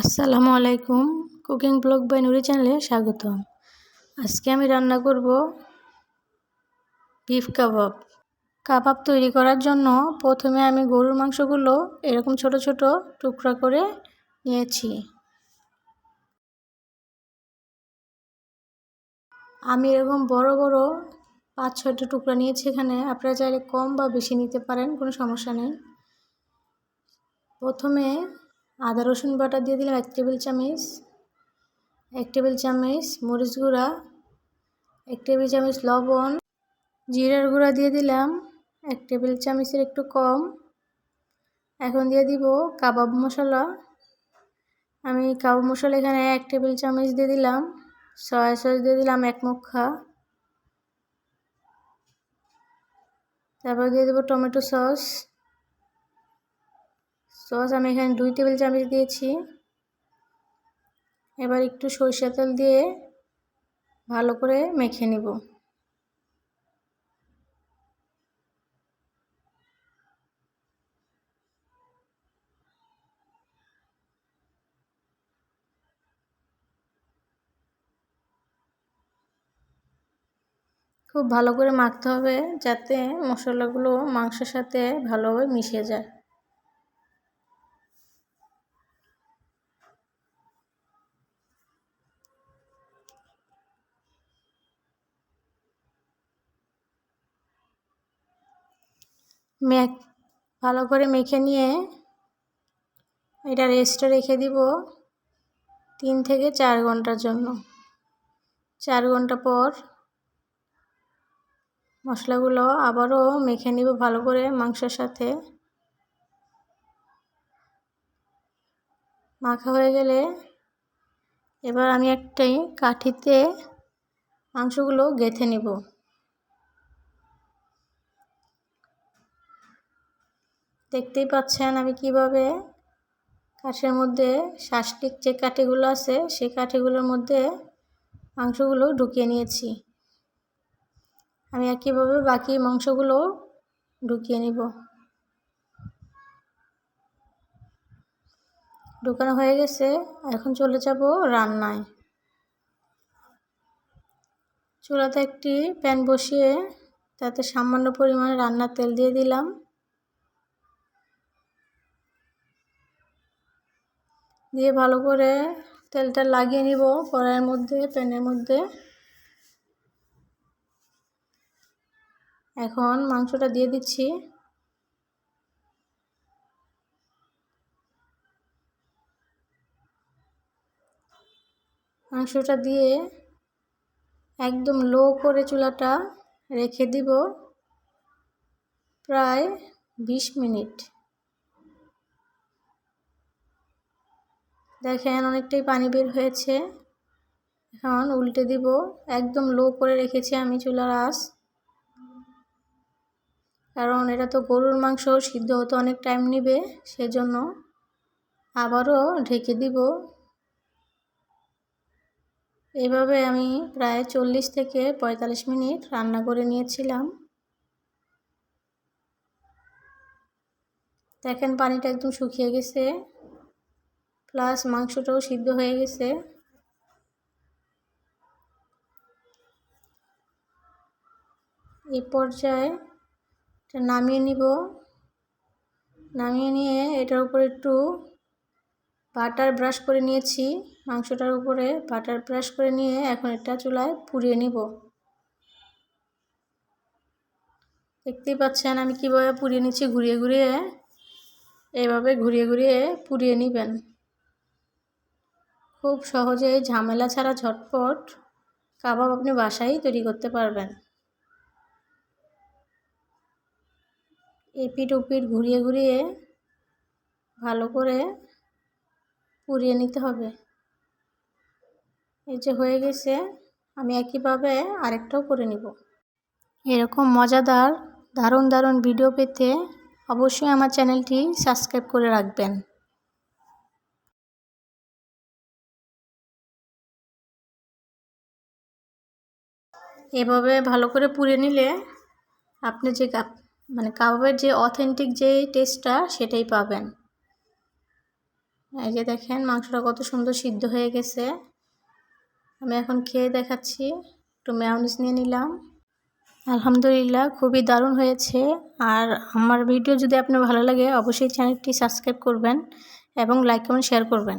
আসসালামু আলাইকুম। Cooking blog by নুরি চ্যানেলে স্বাগত আজকে আমি রান্না করব বিফ কাবাব। কাবাব তৈরি করার জন্য প্রথমে আমি গরুর মাংসগুলো এরকম ছোট ছোট টুকরা করে নিয়েছি। আমি এরকম বড় বড় পাঁচ ছয়টা টুকরা নিয়েছি এখানে। আপনারা চাইলে কম বা বেশি নিতে পারেন, কোনো সমস্যা নেই। প্রথমে আদা, রসুন বাটা দিয়ে দিলাম এক টেবিল চামচ, এক টেবিল চামচ মরিচ গুঁড়া, এক টেবিল চামচ লবণ, জিরার গুঁড়া দিয়ে দিলাম, এক টেবিল চামচের একটু কম। এখন দিয়ে দিব কাবাব মশলা। আমি কাবাব মশলা এখানে এক টেবিল চামচ দিয়ে দিলাম, সয়া সস দিয়ে দিলাম এক মুখা। তারপর দিয়ে দেবো টমেটো সস। সস আমি এখানে দুই টেবিল চামচ দিয়েছি। এবার একটু সরষের তেল দিয়ে ভালো করে মেখে নিব। খুব ভালো করে মাখতে হবে যাতে মশলাগুলো মাংসের সাথে ভালোভাবে মিশে যায়। মেখ, ভালো করে মেখে নিয়ে এটা রেস্টে রেখে দিব তিন থেকে চার ঘণ্টার জন্য। চার ঘণ্টা পর মশলাগুলো আবারও মেখে নিব ভালো করে মাংসের সাথে। মাখা হয়ে গেলে এবার আমি একটাই কাঠিতে মাংসগুলো গেঁথে নিব। দেখতেই পাচ্ছেন আমি কীভাবে কাঠের মধ্যে শাস্টিক যে কাঠিগুলো আছে, সেই কাঠিগুলোর মধ্যে মাংসগুলো ঢুকিয়ে নিয়েছি। আমি একইভাবে বাকি মাংসগুলো ঢুকিয়ে নিব? ঢুকানো হয়ে গেছে, এখন চলে যাব রান্নায়। চুলাতে একটি প্যান বসিয়ে তাতে সামান্য পরিমাণে রান্নার তেল দিয়ে দিলাম। দিয়ে ভালো করে তেলটা লাগিয়ে নিব কড়াইয়ের মধ্যে, প্যানের মধ্যে। এখন মাংসটা দিয়ে দিচ্ছি। মাংসটা দিয়ে একদম লো করে চুলাটা রেখে দিব প্রায় বিশ মিনিট। দেখেন অনেকটাই পানি বের হয়েছে। এখন উল্টে দিব। একদম লো করে রেখেছি আমি চুলার আঁচ। কারণ এটা তো গরুর মাংস, সিদ্ধ হতে অনেক টাইম নেবে, সেজন্য আবারও ঢেকে দিব। এভাবে আমি প্রায় চল্লিশ থেকে পঁয়তাল্লিশ মিনিট রান্না করে নিয়েছিলাম। দেখেন পানিটা একদম শুকিয়ে গেছে। প্লাস মাংসটাও সিদ্ধ হয়ে গেছে। এই পর্যায়ে এটা নামিয়ে নিব। নামিয়ে নিয়ে এটার উপর একটু বাটার ব্রাশ করে নিয়েছি। মাংসটার উপরে বাটার ব্রাশ করে নিয়ে এখন এটা চুলায় পুড়িয়ে নিব। দেখতেই পাচ্ছেন আমি কীভাবে পুড়িয়ে নিচ্ছি। ঘুরিয়ে ঘুরিয়ে এভাবে ঘুরিয়ে ঘুরিয়ে পুড়িয়ে নেবেন। খুব সহজে ঝামেলা ছাড়া ঝটপট কাবাব আপনি বাসায় তৈরি করতে পারবেন। এপিট ওপিট ঘুরিয়ে ঘুরিয়ে ভালো করে পুড়িয়ে নিতে হবে। এই যে হয়ে গেছে, আমি একইভাবে আরেকটাও করে নিব। এরকম মজাদার, দারুণ দারুণ ভিডিও পেতে অবশ্যই আমার চ্যানেলটি সাবস্ক্রাইব করে রাখবেন। এভাবে ভালো করে পুড়ে নিলে আপনি যে মানে কাবাবের যে অথেন্টিক যে টেস্টটা সেটাই পাবেন। এই যে দেখেন মাংসটা কত সুন্দর সিদ্ধ হয়ে গেছে। আমি এখন খেয়ে দেখাচ্ছি, একটু ম্যাওনিস নিয়ে নিলাম। আলহামদুলিল্লাহ খুবই দারুণ হয়েছে। আর আমার ভিডিও যদি আপনার ভালো লাগে, অবশ্যই চ্যানেলটি সাবস্ক্রাইব করবেন এবং লাইক কমেন্ট শেয়ার করবেন।